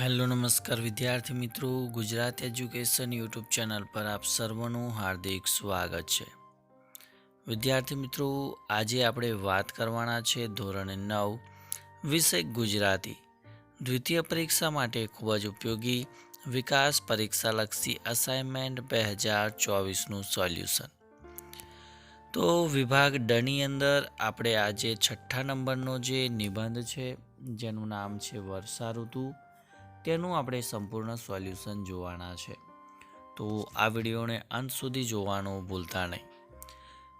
Hello નમસ્કાર વિદ્યાર્થી મિત્રો, ગુજરાત એજ્યુકેશન યુટ્યુબ ચેનલ પર આપ સર્વનું હાર્દિક સ્વાગત છે. વિદ્યાર્થી મિત્રો, આજે આપણે વાત કરવાના છે ધોરણ નવ, વિષય ગુજરાતી. દ્વિતીય પરીક્ષા માટે ખૂબ જ ઉપયોગી, વિકાસ પરીક્ષાલક્ષી અસાઇનમેન્ટ બે હજાર ચોવીસનું સોલ્યુશન તો વિભાગ ડની અંદર આપણે આજે છઠ્ઠા નંબરનો જે નિબંધ છે, જેનું નામ છે વર્ષા ઋતુ. તેનું આપણે સંપૂર્ણ સોલ્યુશન જોવાના છે? તો આ વિડીયોને અંત સુધી જોવાનું ભૂલતા નહીં.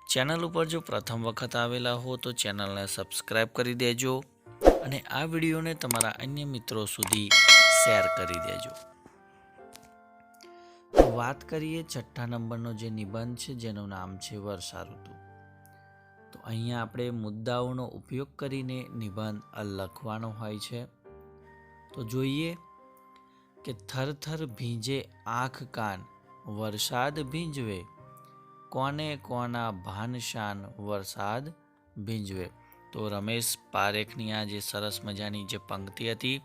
ચેનલ ઉપર જો પ્રથમ વખત આવેલા હો તો ચેનલને સબસ્ક્રાઈબ કરી દેજો અને આ વિડીયોને તમારા અન્ય મિત્રો સુધી શેર કરી દેજો. વાત કરીએ છઠ્ઠા નંબરનો જે નિબંધ છે જેનું નામ છે વર્ષા ઋતુ. તો અહીંયા આપણે મુદ્દાઓનો ઉપયોગ કરીને નિબંધ લખવાનો હોય છે. તો જોઈએ કે થરથર ભીંજે આંખ કાન, વરસાદ ભીંજવે. કોને કોના ભાનશાન વરસાદ ભીંજવે. તો રમેશ પારેખની આ જે સરસ મજાની જે પંક્તિ હતી,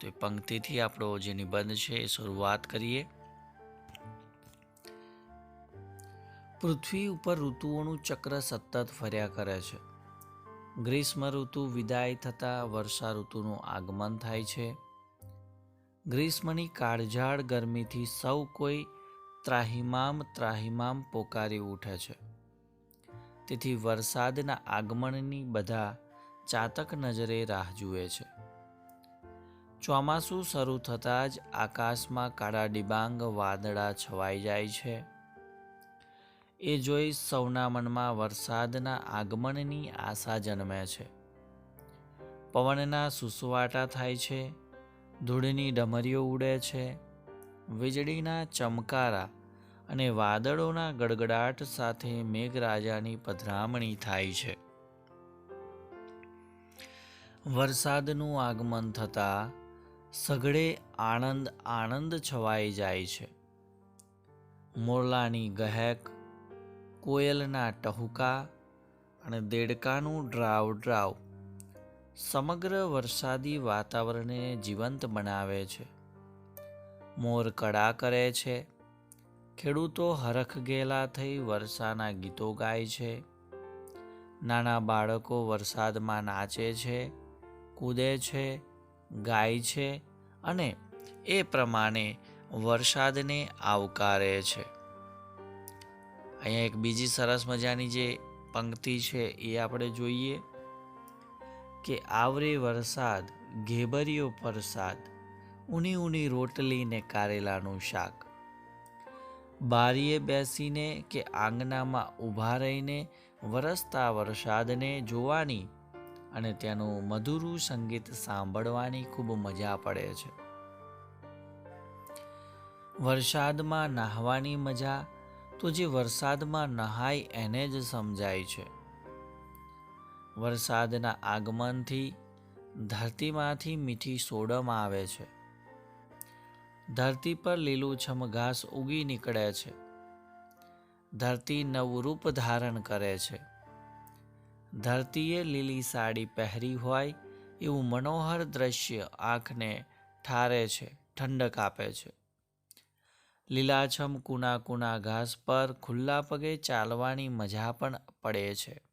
તો એ પંક્તિથી આપણો જે નિબંધ છે એ શરૂઆત કરીએ. પૃથ્વી ઉપર ઋતુઓનું ચક્ર સતત ફર્યા કરે છે. ગ્રીષ્મ ઋતુ વિદાય થતાં વર્ષા ઋતુનું આગમન થાય છે. ગ્રીષ્મની કાળઝાળ ગરમીથી સૌ કોઈ ત્રાહિમામ ત્રાહિમામ પોકારી ઉઠે છે. તેથી વરસાદના આગમનની બધા ચાતક નજરે રાહ જુએ છે. ચોમાસું શરૂ થતાં જ આકાશમાં કાળા ડિબાંગ વાદળા છવાઈ જાય છે. એ જોઈ સૌના મનમાં વરસાદના આગમનની આશા જન્મે છે. પવનના સુસવાટા થાય છે. ધૂળની ડમરીઓ ઉડે છે. વીજળીના ચમકારા અને વાદળોના ગડગડાટ સાથે મેઘરાજાની પધરામણી થાય છે. વરસાદનું આગમન થતાં સઘળે આનંદ આનંદ છવાઈ જાય છે. મોરલાની ગહેક, કોયલના ટહુકા અને દેડકાનું ડ્રાવ ડ્રાવ સમગ્ર વરસાદી વાતાવરણને જીવંત બનાવે છે. મોર કડા કરે છે. ખેડૂતો હરખ ગેલા થઈ વરસાના ગીતો ગાય છે. નાના બાળકો વરસાદમાં નાચે છે, કૂદે છે, ગાય છે અને એ પ્રમાણે વરસાદને આવકારે છે. અહીંયા એક બીજી સરસ મજાની જે પંક્તિ છે એ આપણે જોઈએ. કે આવરે વરસાદ ઘેબરિયો પરસાદ ઊની ઊની રોટલી ને કારેલાનું શાક. બારીએ બેસીને કે આંગણામાં ઊભા રહીને વરસતા વરસાદને જોવાની અને તેનું મધુરું સંગીત સાંભળવાની ખૂબ મજા પડે છે. વરસાદમાં નાહવાની મજા તો જે વરસાદમાં નહાય એને જ સમજાય છે. વરસાદના આગમનથી ધરતીમાંથી મીઠી સોડમ આવે છે. ધરતી પર લીલુંછમ ઘાસ ઉગી નીકળે છે. ધરતી નવું રૂપ ધારણ કરે છે. ધરતીએ લીલી સાડી પહેરી હોય એવું મનોહર દ્રશ્ય આંખને ઠારે છે, ઠંડક આપે છે. લીલાછમ કુના કુના ઘાસ પર ખુલ્લા પગે ચાલવાની મજા પણ પડે છે.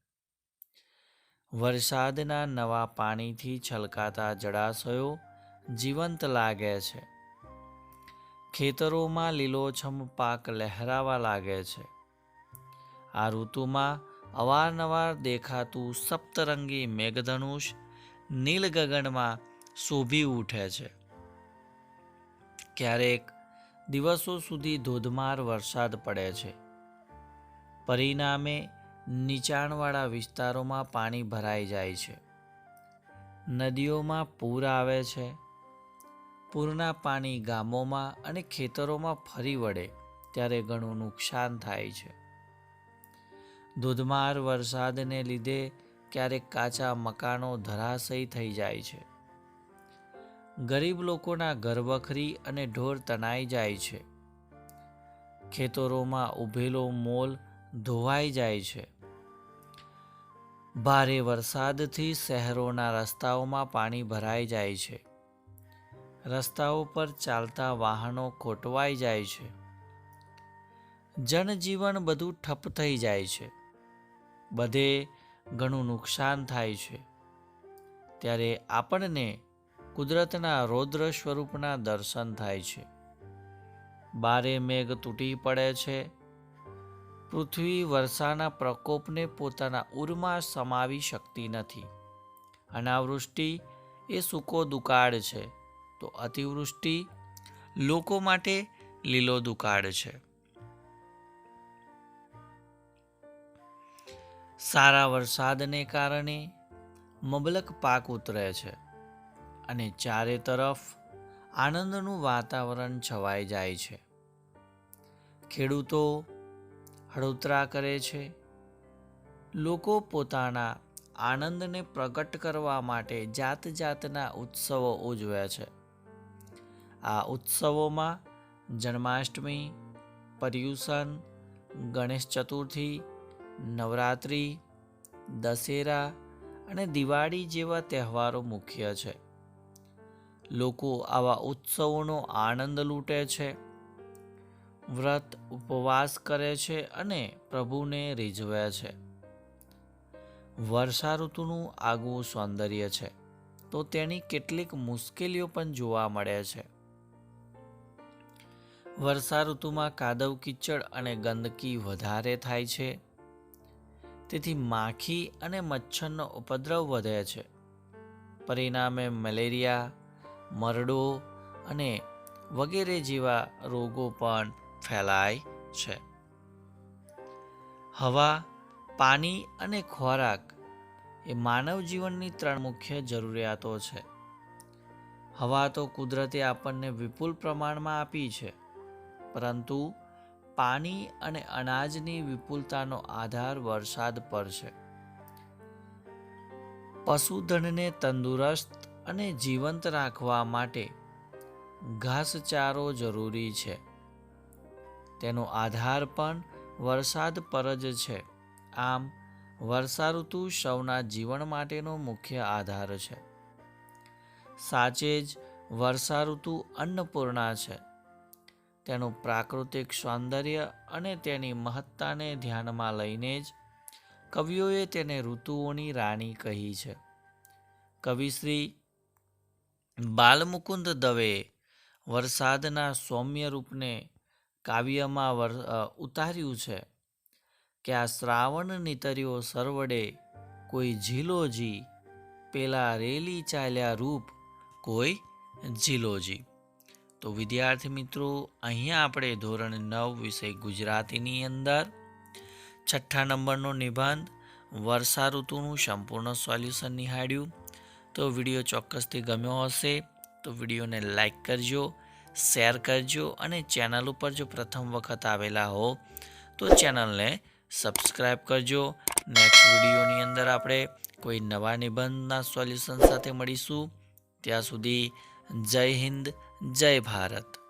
વરસાદના નવા પાણીથી છલકાતા જળાશયો જીવંત લાગે છે. ખેતરોમાં લીલોછમ પાક લહેરાવા લાગે છે. આ ઋતુમાં અવારનવાર દેખાતું સપ્તરંગી મેઘધનુષ નીલગગનમાં શોભી ઉઠે છે. ક્યારેક દિવસો સુધી ધોધમાર વરસાદ પડે છે. પરિણામે નીચાણવાળા વિસ્તારોમાં પાણી ભરાઈ જાય છે. નદીઓમાં પૂર આવે છે. પૂરના પાણી ગામોમાં અને ખેતરોમાં ફરી વળે ત્યારે ઘણું નુકસાન થાય છે. ધોધમાર વરસાદને લીધે ક્યારેક કાચા મકાનો ધરાશયી થઈ જાય છે. ગરીબ લોકોના ઘરવખરી અને ઢોર તણાઈ જાય છે. ખેતરોમાં ઉભેલો મોલ ધોવાઈ જાય છે. ભારે વરસાદથી શહેરોના રસ્તાઓમાં પાણી ભરાઈ જાય છે. રસ્તાઓ પર ચાલતા વાહનો ખોટવાઈ જાય છે. જનજીવન બધું ઠપ થઈ જાય છે. બધે ઘણું નુકસાન થાય છે. ત્યારે આપણને કુદરતના રૌદ્ર સ્વરૂપના દર્શન થાય છે. બારે મેઘ તૂટી પડે છે. પૃથ્વી વર્ષાના પ્રકોપને પોતાના ઉરમાં સમાવી શકતી નથી. અનાવૃષ્ટિ એ સૂકો દુકાળ છે, તો અતિવૃષ્ટિ લોકો માટે લીલો દુકાળ છે. સારા વરસાદને કારણે મબલક પાક ઉતરે છે અને ચારે તરફ આનંદનું વાતાવરણ છવાઈ જાય છે. ખેડૂતો હળોતરા કરે છે. લોકો પોતાના આનંદને પ્રગટ કરવા માટે જાત જાતના ઉત્સવો ઉજવે છે. આ ઉત્સવોમાં જન્માષ્ટમી, પર્યુષણ, ગણેશ ચતુર્થી, નવરાત્રિ, દશેરા અને દિવાળી જેવા તહેવારો મુખ્ય છે. લોકો આવા ઉત્સવોનો આનંદ લૂંટે છે. વ્રત ઉપવાસ કરે છે અને પ્રભુને રીઝવે છે. વર્ષા ઋતુનું આગવું સૌંદર્ય છે, તો તેની કેટલીક મુશ્કેલીઓ પણ જોવા મળે છે. વર્ષા ઋતુમાં કાદવ કીચડ અને ગંદકી વધારે થાય છે. તેથી માખી અને મચ્છરનો ઉપદ્રવ વધે છે. પરિણામે મેલેરિયા, મરડો અને વગેરે જેવા રોગો પણ ફેલાય છે. હવા, પાણી અને ખોરાક એ માનવ જીવનની ત્રણ મુખ્ય જરૂરિયાતો છે. હવા તો કુદરતે આપણને વિપુલ પ્રમાણમાં આપી છે, પરંતુ પાણી અને અનાજની વિપુલતાનો આધાર વરસાદ પર છે. પશુધનને તંદુરસ્ત અને જીવંત રાખવા માટે ઘાસચારો જરૂરી છે. તેનો આધાર પણ વરસાદ પર જ છે. આમ વર્ષા ઋતુ સૌના જીવન માટેનો મુખ્ય આધાર છે. સાચે જ વર્ષા ઋતુ અન્નપૂર્ણા છે. તેનું પ્રાકૃતિક સૌંદર્ય અને તેની મહત્તાને ધ્યાનમાં લઈને જ કવિઓએ તેને ઋતુઓની રાણી કહી છે. કવિશ્રી બાલમુકુંદ દવે વરસાદના સૌમ્ય રૂપને કાવ્યમાં ઉતાર્યું છે કે આ શ્રાવણ નીતર્યો સરવડે કોઈ ઝીલોજી, પેલા રેલી ચાલ્યા રૂપ કોઈ ઝીલોજી. તો વિદ્યાર્થી મિત્રો, અહીંયા આપણે ધોરણ નવ વિષય ગુજરાતીની અંદર, છઠ્ઠા નંબરનો નિબંધ, વર્ષા ઋતુનું સંપૂર્ણ સોલ્યુશન નિહાળ્યું. તો વીડિયો ચોક્કસથી ગમ્યો હશે, તો વિડીયોને લાઈક કરજો શેર કરજો અને ચેનલ ઉપર જો પ્રથમ વખત આવેલા હો, તો ચેનલને સબસ્ક્રાઈબ કરજો. નેક્સ્ટ વિડીયોની અંદર આપણે કોઈ નવા નિબંધના સોલ્યુશન સાથે મળીશું. ત્યાં સુધી જય હિન્દ, જય ભારત.